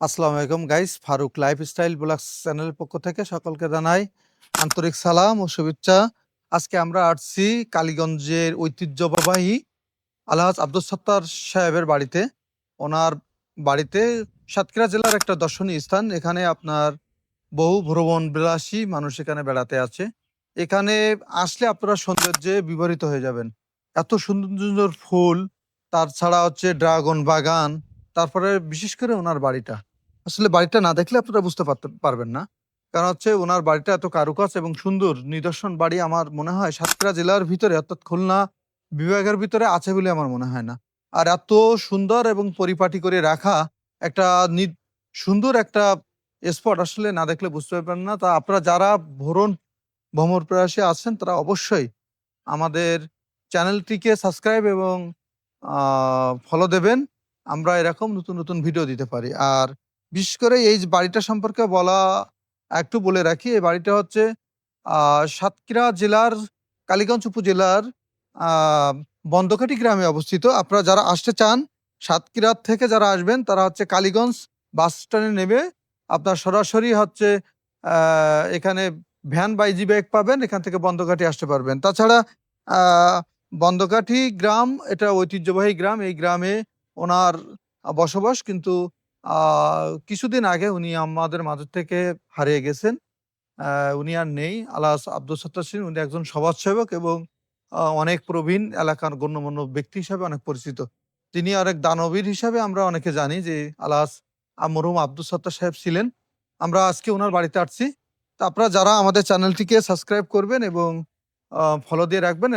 আসসালামু আলাইকুম guys, Faruk lifestyle blogs চ্যানেলের পক্ষ থেকে সকলকে জানাই আন্তরিক সালাম ও শুভেচ্ছা। আজকে আমরা আসছি কালীগঞ্জের ঐতিহ্যবাহী আলহাজ আব্দুল সত্তার সাহেবের বাড়িতে। ওনার বাড়িতে সাতক্ষীরা জেলার একটা দর্শনীয় স্থান, এখানে আপনার বহু ভ্রমণ বিলাসী মানুষ এখানে বেড়াতে আছে এখানে আসলে আপনারা সৌন্দর্যে বিবরিত হয়ে যাবেন। এত সুন্দর সুন্দর ফুল, তার ছাড়া হচ্ছে ড্রাগন বাগান, তারপরে বিশেষ করে ওনার বাড়িটা। আসলে বাড়িটা না দেখলে আপনারা বুঝতে পারবেন না। কারণ হচ্ছে ওনার বাড়িটা এত কারুকাজ এবং সুন্দর। নিদর্শন বাড়ি আমার মনে হয় সাতক্ষীরা জেলার ভিতরে, অর্থাৎ খুলনা বিভাগের ভিতরে আছে বলে আমার মনে হয় না। আর এত সুন্দর এবং পরিপাটি করে রাখা একটা সুন্দর একটা স্পট আসলে না দেখলে বুঝতে পারবেন না। তা আপনারা যারা ভ্রমণ ভ্রমণ প্রয়াসে আছেন, তারা অবশ্যই আমাদের চ্যানেলটিকে সাবস্ক্রাইব এবং ফলো দেবেন। আমরা এরকম নতুন নতুন ভিডিও দিতে পারি। আর বিশেষ করে এই বাড়িটা সম্পর্কে বলা একটু বলে রাখি, এই বাড়িটা হচ্ছে সাতক্ষীরা জেলার, কালীগঞ্জ উপজেলার বন্দকাটি গ্রামে অবস্থিত। আপনারা যারা আসতে চান, সাতক্ষীরা থেকে যারা আসবেন, তারা হচ্ছে কালীগঞ্জ বাস স্ট্যান্ডে নেবে আপনার সরাসরি হচ্ছে এখানে ভ্যান বাইজি ব্যাগ পাবেন, এখান থেকে বন্দকাটি আসতে পারবেন। তাছাড়া বন্দকাঠি গ্রাম, এটা ঐতিহ্যবাহী গ্রাম, এই গ্রামে ওনার বসবাস, কিন্তু কিছুদিন আগে উনি আমাদের মাঝ থেকে হারিয়ে গেছেন। উনি আর নেই। আলাস আব্দুল সত্তার সিং উনি একজন সমাজসেবক এবং অনেক প্রবীণ এলাকার গণ্যমান্য ব্যক্তি হিসাবে অনেক পরিচিত। তিনি অনেক দানবীর হিসাবে আমরা অনেকে জানি যে আলাস মরহুম আব্দুল সত্তার সাহেব ছিলেন। আমরা আজকে ওনার বাড়িতে আসছি। তা আপনারা যারা আমাদের চ্যানেলটিকে সাবস্ক্রাইব করবেন এবং ফলো দিয়ে রাখবেন